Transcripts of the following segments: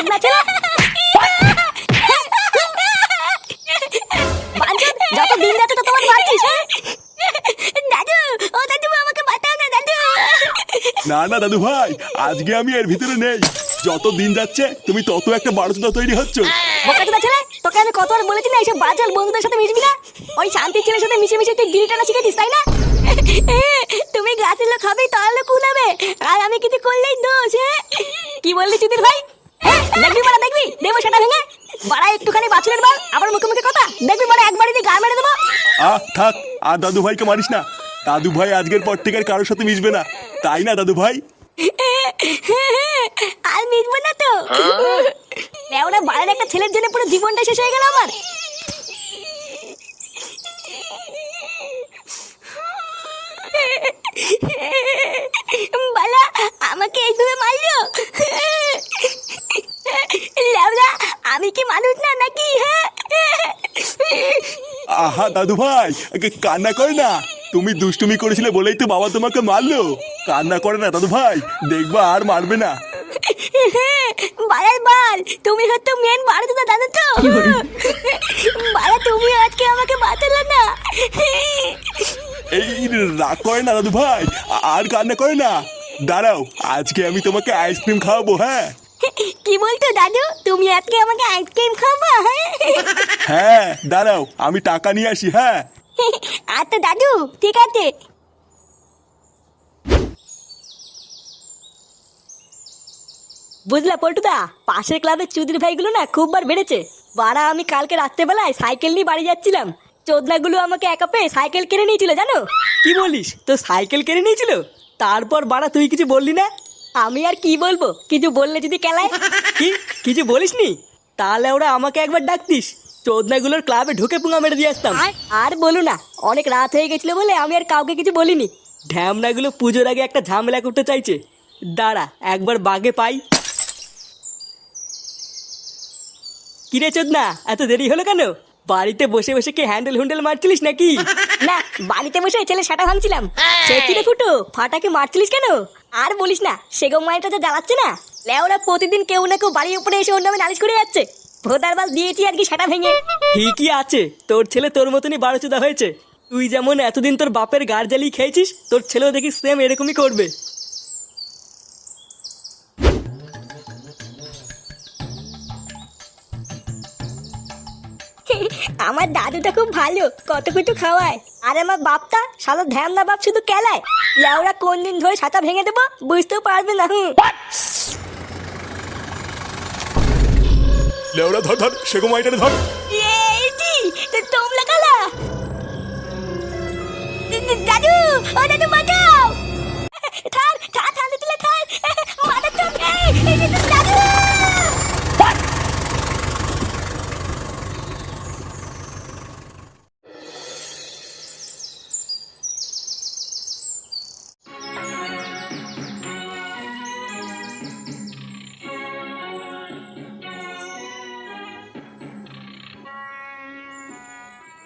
চোদনা ছেলে যত দিন যাচ্ছে তো তোমার বাড়ছিস? দাদু ও দাদু আমাকে বাঁচাও না দাদু না না দাদু ভাই আজকে আমি এর ভিতরে নেই। যত দিন যাচ্ছে তুমি তত একটা বারোচোদা তৈরি হচ্ছ। বোকাচোদা ছেলে তোকে আমি কতবার বলেছি না এইসব বাজার বন্ধুদের সাথে মিশবি না? ওই শান্তির ছেলের সাথে মিশে মিশে তুই গিরি টানা শিখেছিস তাই না? তুমি গাছের লোক হবে তাহলে কুলাবে আর আমি কিছু করলেই দোষ হ্যাঁ? কি বললি চুদির ভাই হ্যাঁ দেখবি বাড়া দেখবি দেবো সেটা ভেঙে বাড়া একটুখানি বাছুরের বল আবার মুখে মুখে কথা দেখবি বাড়া একবারই দিয়ে গা মেরে দেবো আহ থাক, আর দাদু ভাইকে মারিস না। দাদু ভাই আজকের পর থেকে কারোর সাথে মিশবে না। তাই না দাদু ভাই আর মিটবো না তো। ওরা বাইরের একটা ছেলের জন্য পুরো জীবনটা শেষ হয়ে গেল আমার। বালা, আমাকে এইভাবে মারলো? আমি কি মানুষ না, নাকি আহা দাদু ভাই কান্না করে না। তুমি দুষ্টুমি করেছিলে বলেই তো বাবা তোমাকে মারলো। কান্না করে না দাদু ভাই দেখবা আর মারবে না। বাড়ার বাল তুমি হয়তো মেন বাড়াতে তো? দাদা তো বাড়া তুমি আজকে আমাকে বাঁচালে না। এই রাগ করে না দাদু ভাই আর কান্না করে না। দাঁড়াও আজকে আমি তোমাকে আইসক্রিম খাওয়াবো হ্যাঁ? কি বলতো দাদু? তুমি আজকে আমাকে আইসক্রিম খাবা হ্যাঁ? হ্যাঁ দাঁড়াও আমি টাকা নিয়ে আসি হ্যাঁ? আচ্ছা দাদু ঠিক আছে। বুঝলা পল্টুদা পাশের ক্লাবের চুদির ভাইগুলো না খুব বার বেড়েছে। বাড়া আমি কালকে রাত্রেবেলায় সাইকেল নিয়ে বাড়ি যাচ্ছিলাম। চোদনাগুলো আমাকে একা পেয়ে সাইকেল কিনে নিয়েছিল জানো? কি বলিস? তো সাইকেল কিনে নিয়েছিল? তারপর বাড়া তুই কিছু বললি না? আমি আর কি বলব? কিছু বললে যদি কেলায়? কি? কিছু বলিসনি? তাহলে ওরা আমাকে একবার ডাকতিস। চোদনাগুলোর ক্লাবে ঢুকে পুঙা মেরে দিয়ে আসতাম। আর বলো না অনেক রাত হয়ে গেছিল বলে আমি আর কাউকে কিছু বলিনি। ঢ্যামনাগুলো পুজোর আগে একটা ঝামেলা করতে চাইছে। দাঁড়া একবার বাগে পাই। কিরে চোদনা এত দেরি হলো কেন? বাড়িতে বসে বসে কি হ্যান্ডেল হুন্ডেল মারছিলিস নাকি? না বাড়িতে বসে ছেলে সেটা ভাঙছিলাম। সে কি রে ফুটো ফাটাকে মারছিলিস কেন? আর বলিস না সেগো মাইটা যে জ্বালাচ্ছে না। লেওরা প্রতিদিন কেউ না কেউ বাড়ির উপরে এসে ওর নামে নালিশ করে যাচ্ছে। ভোদার বাল দিয়েছি আর কি সেটা ভেঙে। ঠিকই আছে, তোর ছেলে তোর মতনই বারোচোদা হয়েছে। তুই যেমন এতদিন তোর বাপের গার খেয়েছিস, তোর ছেলেও দেখি সেম এরকমই করবে। আমার দাদুটা খুব ভালো কত কিছু খাওয়ায়। আর আমার বাপটা শালো ধ্যান না বাপ শুধু কেলায়। লেওরা কোন দিন ধরে ছাতা ভেঙে দেবো বুঝতেও পারবে না হুম। লেওরা ধর ধর সেগো মাইটারে ধর। তোমরা কালা? দাদু ও দাদু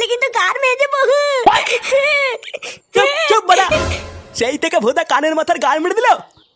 মেজে বহু। চুপ চুপ বাড়া। সেই থেকে ভোদা কানের মাথার গান মেরে দিল।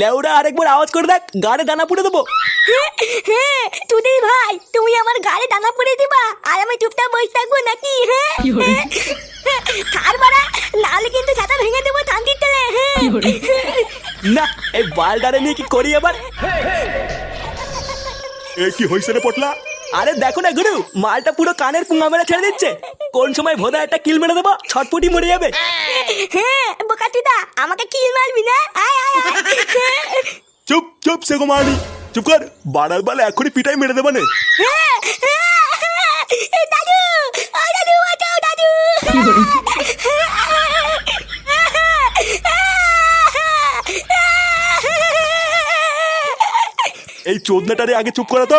লেউড়া আরেকবার আওয়াজ করে দেখ গাড়ে দানা পুড়ে দেবো। ভাই তুমি আমার গাড়ি দানা পরে দিবা আর আমি চুপচাপ বসে থাকব নাকি হ্যাঁ কার মারা নাহলে কিন্তু ছাতা ভেঙে দেবো শান্তির তেলে না এই বালডারে নিয়ে কি করি এবার এ কি হয়েছে রে পটলা? আরে দেখো না গুরু মালটা পুরো কানের পুঙ্গা মেরে ছেড়ে দিচ্ছে। কোন সময় ভোদা একটা কিল মেরে দেবো ছটপটি মরে যাবে। হ্যাঁ বোকাটুদা আমাকে কিল মারবি না? আয় আয় আয়। চুপ চুপ সে মারি চুপ কর বাড়ার বালে এখনই পিটাই মেরে দেবানে হ্যাঁ, হ্যাঁ, দাদু ও দাদু বাঁচাও দাদু। এই চোদনাটারে আগে চুপ করা তো।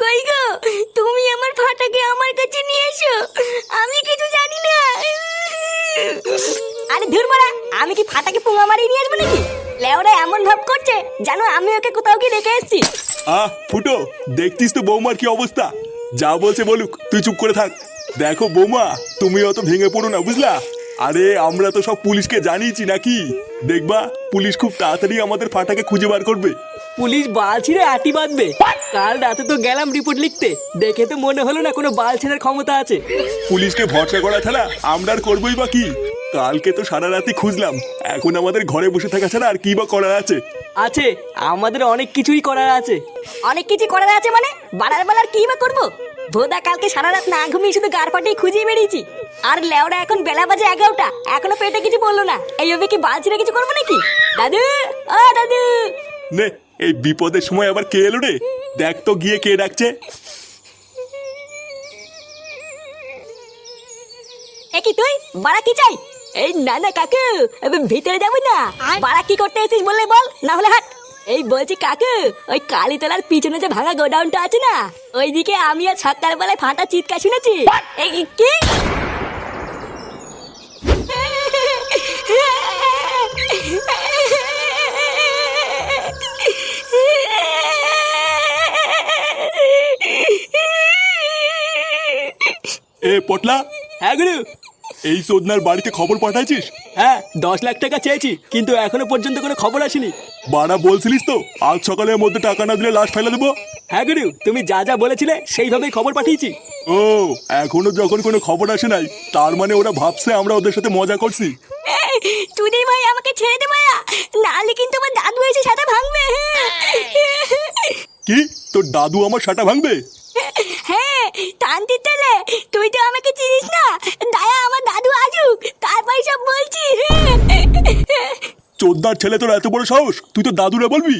কই গো, তুমি আমার ফাটাকে আমার কাছে নিয়ে এসো। আমি কিছু জানি না। আরে ধুর মারা, আমি কি ফাটাকে পুঙা মারিয়ে নিয়ে আসব নাকি? লেওরা এমন ভাব করছে, জানো আমি ওকে কোথাও গিয়ে রেখে এসেছি। আহ, ফুটো, দেখতিস তো বৌমার কি অবস্থা? যা বলছে বলুক, তুই চুপ করে থাক। দেখো বৌমা, তুমি অত ভেঙে পড়ো না, বুঝলা? আরে, আমরা তো সব পুলিশকে জানিয়েছি নাকি? দেখবা, পুলিশ খুব তাড়াতাড়ি আমাদের ফাটাকে খুঁজে বার করবে। পুলিশ বাল ছিঁড়ে আটি বাঁধবে। কাল রাতে তো গেলাম রিপোর্ট লিখতে। দেখে তো মনে হলো না কোনো বাল ছেঁড়ার ক্ষমতা আছে। পুলিশকে ভরসা করা ছাড়া আমরা আর করবোই বা কি? কালকে তো সারা রাতি খুঁজলাম। এখন আমাদের ঘরে বসে থাকা ছাড়া আর কি বা করার আছে? আছে আমাদের অনেক কিছুই করার আছে। অনেক কিছু করার আছে মানে? বাড়ার বেলার কি বা করব? ভোদা কালকে সারা রাত না ঘুমিয়ে শুধু গার ফাটিয়ে খুঁজিয়ে বেরিয়েছি আর লেওরা এখন বেলা বাজে এগারোটা। এখনও পেটে কিছু বলল না। এইভাবে কি বালছিরে কিছু করব নাকি? দাদু! ও দাদু! নে এই বিপদের সময় আবার কে এলো রে? দেখ তো গিয়ে কে ডাকছে। এ কি তুই? বাড়া কি চাই? এই না না কাকু ভিতরে যাব না। বাড়া কি করতে এসেছিস বললে বল না হলে হাট। এই বলছি কাকু ওই কালীতলার পিছনে যে ভাঙা গোডাউনটা আছে না ওইদিকে আমি আর সকালবেলায় ফাটা চিৎকার শুনেছি। এই কি? এ পটলা। হ্যাঁ গুরু। এই সোদনার বাড়িতে খবর পাঠাইছিস? হ্যাঁ দশ লাখ টাকা চেয়েছি কিন্তু এখনও পর্যন্ত কোনো খবর আসেনি। বাড়া বলছিলিস তো আজ সকালের মধ্যে টাকা না দিলে লাশ ফেলে দেবো? হ্যাঁ গুরু তুমি যা যা বলেছিলে সেইভাবেই খবর পাঠিয়েছি। ও এখনও যখন কোনো খবর আসে নাই তার মানে ওরা ভাবছে আমরা ওদের সাথে মজা করছি। চুদির ভাই আমাকে ছেড়ে দে মায়া। নাহলে কিন্তু আমার দাদু এসে সাথে ভাঙবে। কি? তোর দাদু আমার সাটা ভাঙবে? হ্যাঁ টানতি তেলে তুই তো আমাকে চিনিস না। দায়া আমার দাদু আজুক তারপর সব বলছি। চোদ্দার ছেলে তোর এত বড় সাহস? তুই তো দাদুরে বলবি?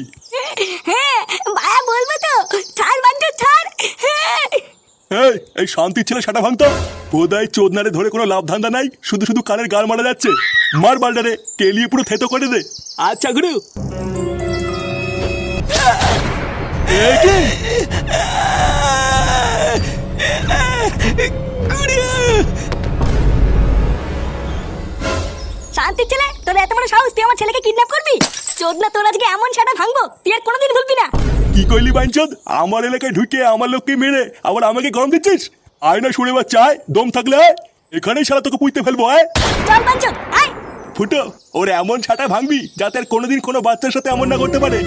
হ্যাঁ ভায়া বলব তো। ছাড় বান্ধব ছাড় হ্যাঁ। এই এই শান্তির ছেলে সাটা ভাঙতো। বোধহয় চোদনারে ধরে কোনো লাভ ধান্দা নাই শুধু শুধু কানের গাল মারা যাচ্ছে। মার বালটারে কেলিয়ে পুরো থেতো করে দে। আচ্ছা গুরু? শান্তির ছেলে তোর এত বড় সাহস তুই আমার ছেলেকে কিডন্যাপ করবি? চোদ না তোর আজকে এমন সাটা ভাঙবো তুই আর কোনোদিন ভুলবি না। কি কইলি বাইনচোদ? আমার এলাকায় ঢুকে আমার লোককে মেরে আবার আমাকে গরম দিচ্ছিস? আয় না শুনে বা চায় দম থাকলে আয়। এখানেই সারা তোকে পুঁতে ফেলব আয়। চল বাঞ্চন আয়। ফুটো ওর এমন ছাটা ভাঙবি যাতে আর কোনোদিন কোনো বাচ্চার সাথে এমন না করতে পারে।